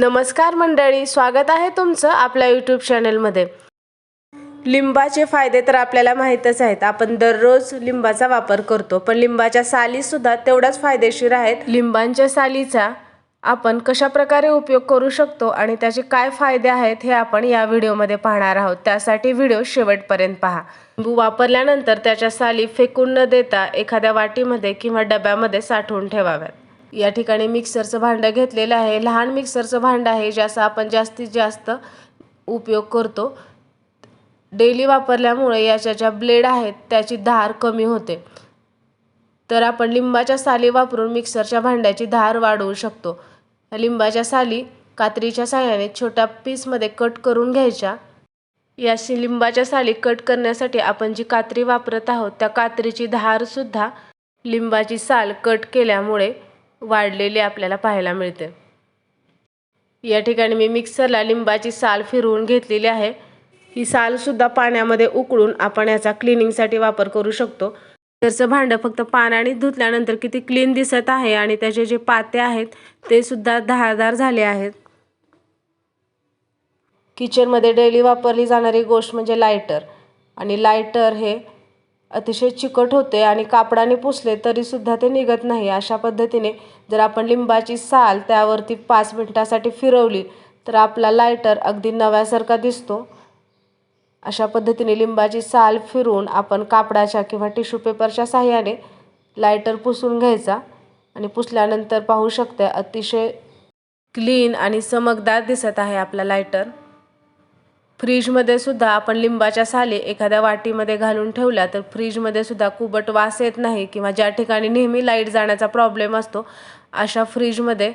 नमस्कार मंडळी स्वागत आहे तुमचं आपल्या यूट्यूब चॅनलमध्ये लिंबाचे फायदे तर आपल्याला माहीतच आहेत. आपण दररोज लिंबाचा वापर करतो पण लिंबाच्या सालीसुद्धा तेवढ्याच फायदेशीर आहेत. लिंबांच्या सालीचा आपण कशा प्रकारे उपयोग करू शकतो आणि त्याचे काय फायदे आहेत हे आपण या व्हिडिओमध्ये पाहणार आहोत. त्यासाठी व्हिडिओ शेवटपर्यंत पहा. लिंबू वापरल्यानंतर त्याच्या साली फेकून न देता एखाद्या वाटीमध्ये किंवा डब्यामध्ये साठवून ठेवाव्यात. या ठिकाणी मिक्सरचं भांडं घेतलेलं आहे. लहान मिक्सरचं भांडं आहे ज्याचा आपण जास्तीत जास्त उपयोग करतो. डेली वापरल्यामुळे याच्या ज्या ब्लेड आहेत त्याची धार कमी होते. तर आपण लिंबाच्या साली वापरून मिक्सरच्या भांड्याची धार वाढवू शकतो. लिंबाच्या साली कात्रीच्या साह्याने छोट्या पीसमध्ये कट करून घ्यायच्या. या लिंबाच्या साली कट करण्यासाठी आपण जी कात्री वापरत आहोत त्या कात्रीची धारसुद्धा लिंबाची साल कट केल्यामुळे वाढलेली आपल्याला पाहायला मिळते. या ठिकाणी मी मिक्सरला लिंबाची साल फिरवून घेतलेली आहे. ही सालसुद्धा पाण्यामध्ये उकळून आपण याचा क्लिनिंगसाठी वापर करू शकतो. मिक्सरचं भांडं फक्त पाण्याने धुतल्यानंतर किती क्लीन दिसत आहे आणि त्याचे जे पाते आहेत ते सुद्धा धारदार झाले आहेत. किचनमध्ये डेली वापरली जाणारी गोष्ट म्हणजे लायटर आणि लायटर हे अतिशय चिकट होते आणि कापडाने पुसले तरीसुद्धा ते निघत नाही. अशा पद्धतीने जर आपण लिंबाची साल त्यावरती पाच मिनटासाठी फिरवली तर आपला लायटर अगदी नव्यासारखा दिसतो. अशा पद्धतीने लिंबाची साल फिरून आपण कापडाच्या किंवा टिश्यू पेपरच्या साह्याने लायटर पुसून घ्यायचा आणि पुसल्यानंतर पाहू शकते अतिशय क्लीन आणि चमकदार दिसत आहे आपला लायटर. फ्रीजमध्ये सुद्धा आपण लिंबाच्या साली एखाद्या वाटीमध्ये घालून ठेवल्या तर फ्रीजमध्ये सुद्धा कुबट वास येत नाही किंवा ज्या ठिकाणी नेहमी लाइट जाण्याचा प्रॉब्लेम असतो अशा फ्रीजमध्ये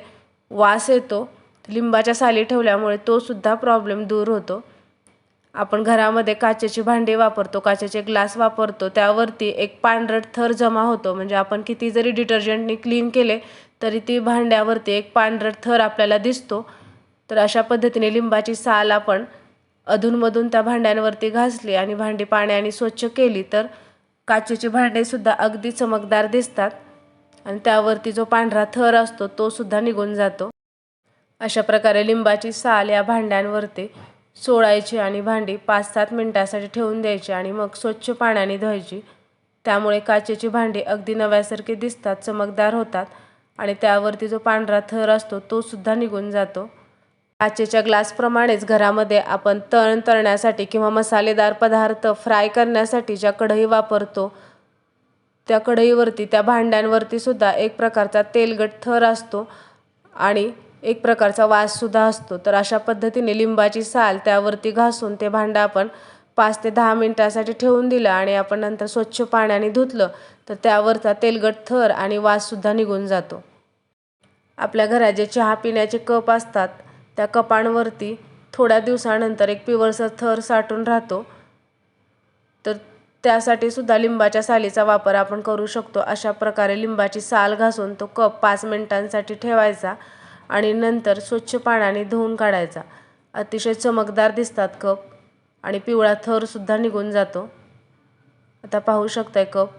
वास येतो. लिंबाच्या साली ठेवल्यामुळे तो सुद्धा प्रॉब्लेम दूर होतो. आपण घरामध्ये काचेची भांडी वापरतो काचेचे ग्लास वापरतो त्यावरती एक पांढरट थर जमा होतो. म्हणजे आपण किती जरी डिटर्जंटनी क्लीन केले तरी ती भांड्यावरती एक पांढरट थर आपल्याला दिसतो. तर अशा पद्धतीने लिंबाची साल आपण अधूनमधून त्या भांड्यांवरती घासली आणि भांडी पाण्याने स्वच्छ केली तर काचेची भांडेसुद्धा अगदी चमकदार दिसतात आणि त्यावरती जो पांढरा थर असतो तो सुद्धा निघून जातो. अशा प्रकारे लिंबाची साल या भांड्यांवरती सोडायची आणि भांडी पाच सात मिनटासाठी ठेवून द्यायची आणि मग स्वच्छ पाण्याने धुवायची. त्यामुळे काचेची भांडी अगदी नव्यासारखी दिसतात चमकदार होतात आणि त्यावरती जो पांढरा थर असतो तो सुद्धा निघून जातो. काचेच्या ग्लासप्रमाणेच घरामध्ये आपण तळण तळण्यासाठी किंवा मसालेदार पदार्थ फ्राय करण्यासाठी ज्या कढई वापरतो त्या कढईवरती त्या भांड्यांवरती सुद्धा एक प्रकारचा तेलगट थर असतो आणि एक प्रकारचा वाससुद्धा असतो. तर अशा पद्धतीने लिंबाची साल त्यावरती घासून ते भांडं आपण पाच ते दहा मिनटासाठी ठेवून दिलं आणि आपण नंतर स्वच्छ पाण्याने धुतलं तर त्यावरचा तेलगट थर आणि वाससुद्धा निघून जातो. आपल्या घरात जे चहा पिण्याचे कप असतात त्या कपांवरती थोड्या दिवसानंतर एक पिवळसर थर साठून राहतो. तर त्यासाठी सुद्धा लिंबाच्या सालीचा वापर आपण करू शकतो. अशा प्रकारे लिंबाची साल घासून तो कप पाच मिनिटांसाठी ठेवायचा आणि नंतर स्वच्छ पाण्याने धुवून काढायचा. अतिशय चमकदार दिसतात कप आणि पिवळा थरसुद्धा निघून जातो. आता पाहू शकताय कप.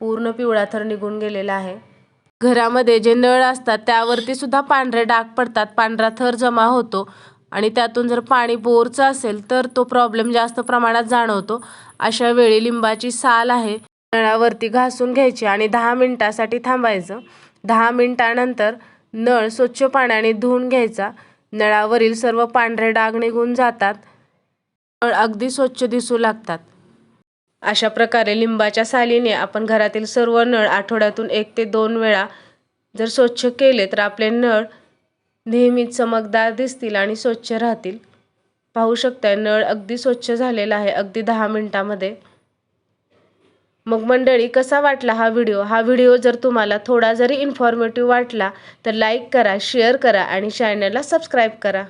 पूर्ण पिवळा थर निघून गेलेला आहे. घरामध्ये जे नळ असतात त्यावरती सुद्धा पांढरे डाग पडतात. पांढरा थर जमा होतो आणि त्यातून जर पाणी बोरचं असेल तर तो प्रॉब्लेम जास्त प्रमाणात जाणवतो. अशा वेळी लिंबाची साल आहे नळावरती घासून घ्यायची आणि दहा मिनटासाठी थांबायचं. दहा मिनटानंतर नळ स्वच्छ पाण्याने धुवून घ्यायचा. नळावरील सर्व पांढरे डाग निघून जातात. नळ अगदी स्वच्छ दिसू लागतात. अशा प्रकारे लिंबाच्या सालीने आपण घरातील सर्व नळ आठवड्यातून एक ते दोन वेळा जर स्वच्छ केले तर आपले नळ नेहमीच चमकदार दिसतील आणि स्वच्छ राहतील. पाहू शकताय नळ अगदी स्वच्छ झालेला आहे अगदी दहा मिनटामध्ये. मग मंडळी कसा वाटला हा व्हिडिओ? हा व्हिडिओ जर तुम्हाला थोडा जरी इन्फॉर्मेटिव्ह वाटला तर लाईक करा शेअर करा आणि चॅनलला सबस्क्राईब करा.